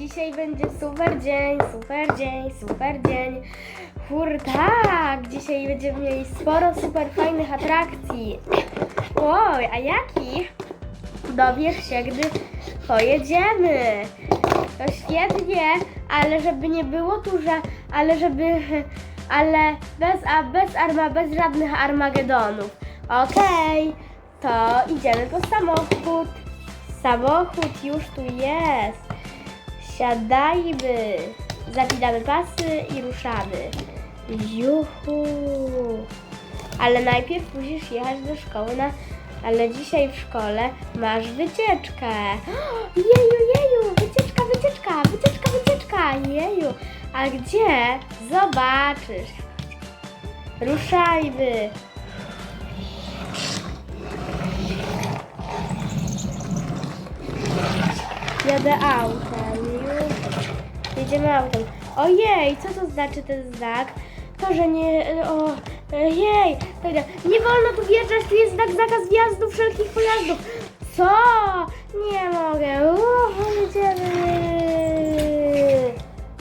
dzisiaj będzie super dzień, super dzień, super dzień. Kur, tak, dzisiaj będziemy mieli sporo super fajnych atrakcji. Oj, a jaki? Dowiesz się, gdy pojedziemy. To świetnie, ale żeby nie było tu, że, ale żeby, ale bez, a bez arma, bez żadnych armagedonów. Okej, to idziemy po samochód. Samochód już tu jest. Siadajmy. Zapinamy pasy i ruszamy. Juhu. Ale najpierw musisz jechać do szkoły na... Ale dzisiaj w szkole masz wycieczkę. Jeju, jeju, wycieczka, wycieczka, wycieczka, wycieczka, jeju. A gdzie? Zobaczysz. Ruszajmy. Jadę autem. Jedziemy autem. Ojej, co to znaczy ten znak? To, że nie... O, jej, dobra. Nie wolno tu wjeżdżać, tu jest znak zakaz wjazdu wszelkich pojazdów. Co? Nie mogę. Uch, jedziemy.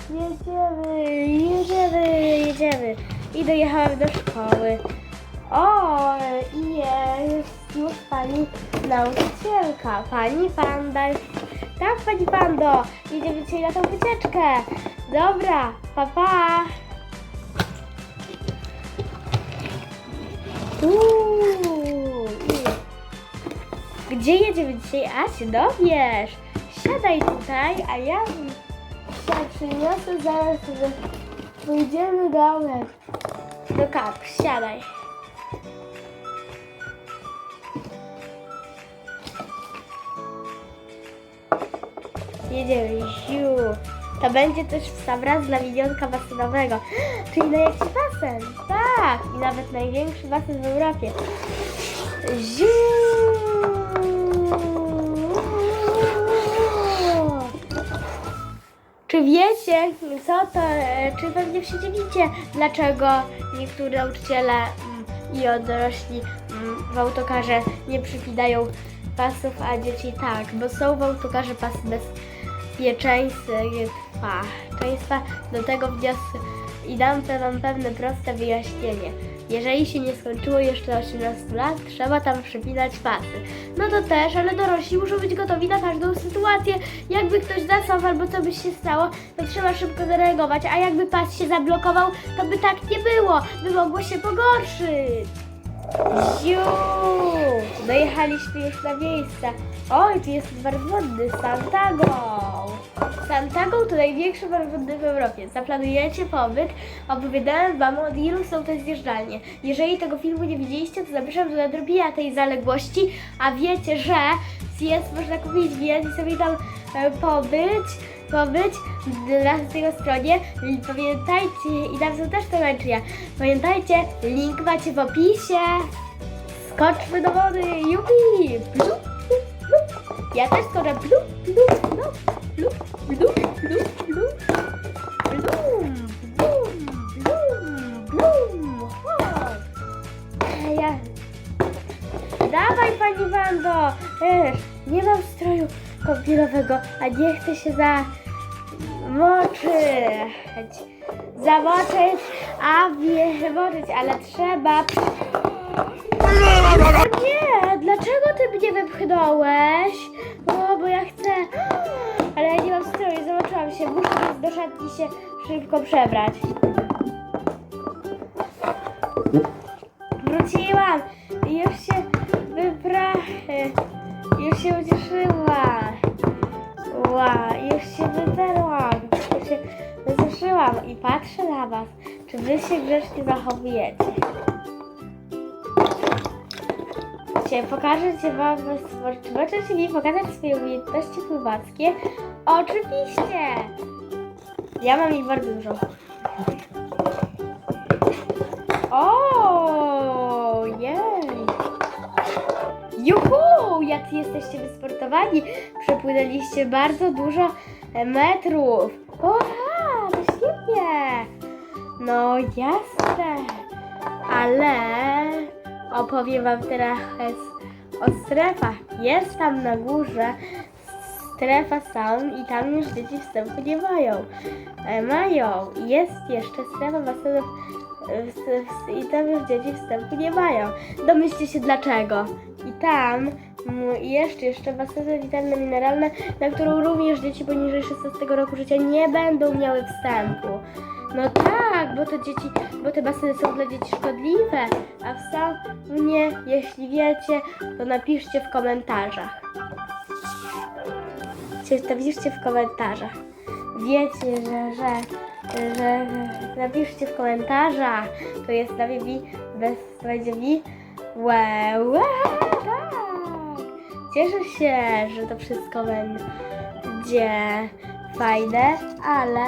Jedziemy, jedziemy, jedziemy. I dojechałem do szkoły. O, jest już pani nauczycielka, pani Panda. Tak, pani Pando, jedziemy dzisiaj na tą wycieczkę. Dobra, papa. Pa. Uuu. Gdzie jedziemy dzisiaj? A dowiesz. Siadaj tutaj, a ja się przyniosę zaraz, że pójdziemy dołem. Do kap, siadaj. Jedziemy, ziu. To będzie też sam raz dla minionka basenowego. Czyli najlepszy basen. Tak, i nawet największy basen w Europie. Ziu. Czy wiecie, co to, czy pewnie się dziwicie, dlaczego niektóre nauczyciele mm, i dorośli mm, w autokarze nie przypinają pasów, a dzieci tak, bo są w autokarze pasy bezpieczeństwa. Do tego wniosku i dam to wam pewne proste wyjaśnienie. Jeżeli się nie skończyło jeszcze 18 lat, trzeba tam przypinać pasy. No to też, ale dorośli muszą być gotowi na każdą sytuację. Jakby ktoś zasłał albo co by się stało, to trzeba szybko zareagować, a jakby pas się zablokował, to by tak nie było, by mogło się pogorszyć. Ziu! Dojechaliśmy już na miejsce. Oj, tu jest bar wodny Santago. Santago to największy bar wodny w Europie. Zaplanujecie pobyt? Opowiadałem wam od ilu są te zjeżdżalnie. Jeżeli tego filmu nie widzieliście, to zapraszam do nadrobienia tej zaległości, a wiecie, że jest, można kupić bilet i sobie tam e, pobyć, pobyć na tej stronie. Pamiętajcie, i tam są też te naczynia. Pamiętajcie, link macie w opisie. Skoczmy do wody, jupi! Blu, blu, blu. Ja też skoczę, blu, blu, blu, blu, blu, blu, blu. Blum, blum, blum, blum. Chodź. Ej, Ja, Dawaj pani Wando! Ech, nie mam stroju kąpielowego, a nie chcę się zamoczyć. Zamoczyć, a nie moczyć, ale trzeba... Nie, dlaczego ty mnie wypchnąłeś? No, bo ja chcę... Ale ja nie mam stroju, zobaczyłam się. Muszę więc do szatni się szybko przebrać. Wróciłam i już się wypra... Już się ucieszyłam. Ła, już się wyperłam. Już się wysuszyłam i patrzę na was. Czy wy się grzecznie zachowujecie? Pokażę cię wam, czy możecie mi pokazać swoje umiejętności pływackie? Oczywiście! Ja mam ich bardzo dużo. O, jej! Juhu! Jacy jesteście wysportowani! Przepłynęliście bardzo dużo e, metrów. Oha, to świetnie! No jasne, ale opowiem wam teraz o strefach. Jest tam na górze strefa saun i tam już dzieci wstępu nie mają. E, mają. Jest jeszcze strefa basenów e, i tam już dzieci wstępu nie mają. Domyślcie się dlaczego. I tam jeszcze, jeszcze baseny witalne mineralne, na którą również dzieci poniżej 16 roku życia nie będą miały wstępu. No tak, bo to dzieci, bo te baseny są dla dzieci szkodliwe, a w saunie, jeśli wiecie, to napiszcie w komentarzach. Cie- Napiszcie w komentarzach. Wiecie, że, że, że, napiszcie w komentarzach. To jest na Bibi, bez będzie mi. Łe, łe, tak. Cieszę się, że to wszystko będzie fajne, ale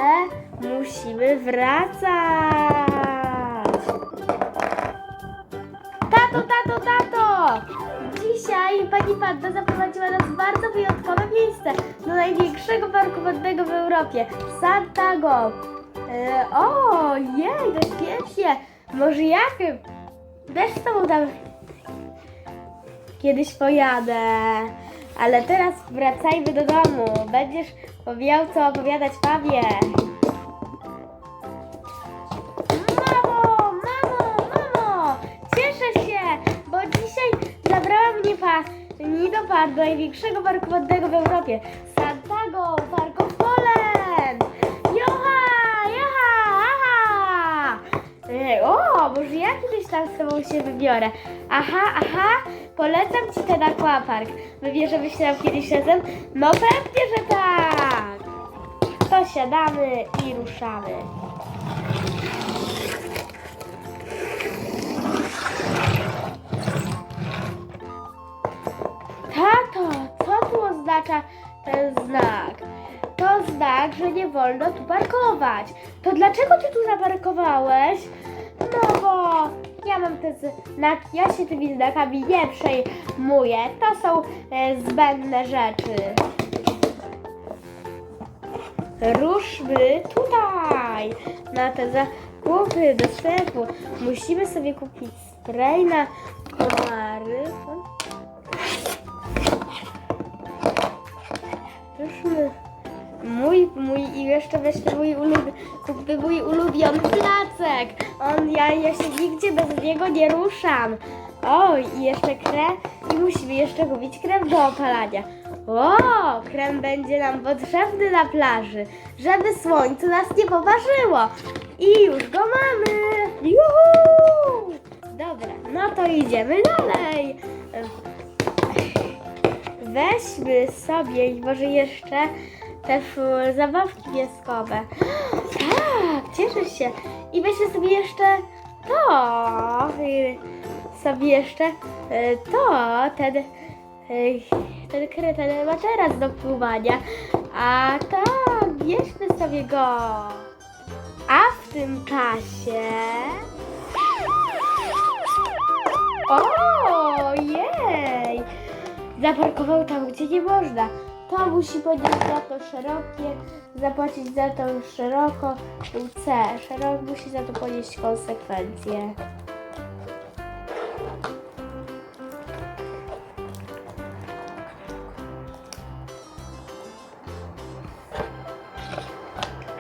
musimy wracać. Tato, tato, tato! Dzisiaj pani Panda zaprowadziła nas w bardzo wyjątkowe miejsce, do największego parku wodnego w Europie, Santago. E, o, jej, to świetnie. Może ja też z tobą tam kiedyś pojadę. Ale teraz wracajmy do domu. Będziesz miał co opowiadać mamie. Parku, największego parku wodnego w Europie. Santago, Park of Poland! Jocha, jocha, aha! O, może ja kiedyś tam z tobą się wybiorę. Aha, aha, polecam ci ten aquapark. Wybierzemy się tam kiedyś razem? No pewnie, że tak! To siadamy i ruszamy. Wolno tu parkować. To dlaczego ty tu zaparkowałeś? No bo ja mam te znaki, ja się tymi znakami nie przejmuję. To są e, zbędne rzeczy. Ruszmy tutaj na te zakupy do sklepu. Musimy sobie kupić spray na komary. Ruszmy. Mój, mój i jeszcze weźmy mój ulubiony, kupmy mój ulubiony placek. On, ja, ja się nigdzie bez niego nie ruszam. O, i jeszcze krem, i musimy jeszcze kupić krem do opalania. O, krem będzie nam potrzebny na plaży, żeby słońce nas nie poparzyło. I już go mamy. Juhu! Dobra, no to idziemy dalej. Weźmy sobie może jeszcze te zabawki pieskowe. Tak, cieszę się. I weźmy sobie jeszcze to. Sobie jeszcze y, to, ten, y, ten, kre- ten materac do pływania. A tak, bierzmy sobie go. A w tym czasie... Ojej! Zaparkował tam, gdzie nie można. To musi ponieść za to szerokie, zapłacić za to szeroko. C. Szerok musi za to ponieść konsekwencje.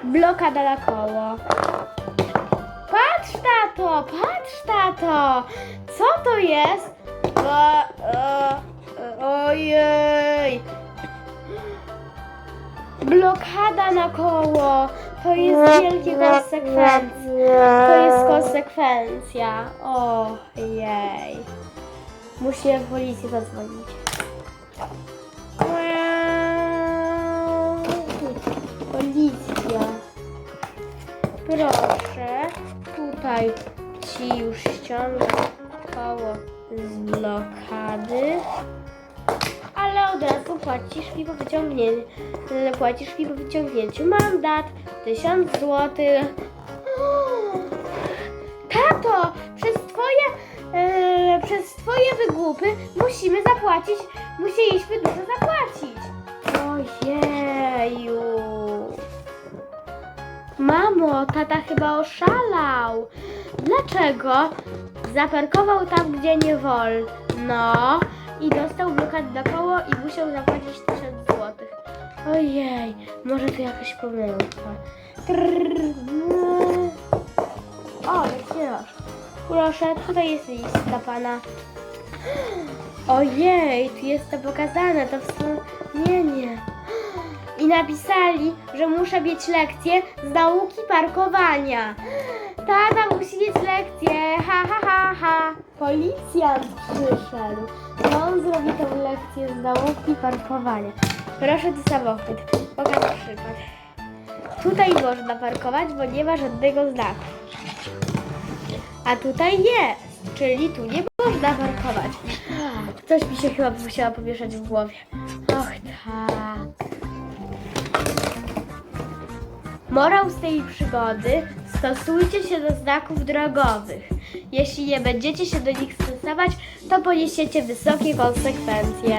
Blokada na koło. Patrz, tato, patrz, tato! Co to jest? E, e, ojej! Blokada na koło! To jest wielkie konsekwencje. To jest konsekwencja. Ojej. Musimy w policję zadzwonić. Policja. Proszę, tutaj ci już ściągam koło z blokady. Od razu płacisz mi po wyciągnięciu. Płacisz mi po wyciągnięciu mandat 1000 zł. Tato, przez twoje, e, przez twoje wygłupy musimy zapłacić, musieliśmy dużo zapłacić. Ojeju. Mamo, tata chyba oszalał. Dlaczego? Zaparkował tam, gdzie nie wolno i dostał blokad na koło i musiał zapłacić 1000 zł. Ojej, może tu jakaś pomyłka. O, leciełaś. Proszę, tutaj jest list pana. Ojej, tu jest to pokazane, to w sumie... Nie, nie. I napisali, że muszę mieć lekcję z nauki parkowania. Tata musi mieć lekcję, ha, ha, ha, ha. Policjant przyszedł. No on zrobi tę lekcję z nauki parkowania. Proszę tu samochód. Pokaż przykład. Tutaj można parkować, bo nie ma żadnego znaku. A tutaj jest, czyli tu nie można parkować. Coś mi się chyba musiała pomieszać w głowie. Och tak. Morał z tej przygody stosujcie się do znaków drogowych. Jeśli nie będziecie się do nich stosować, to poniesiecie wysokie konsekwencje.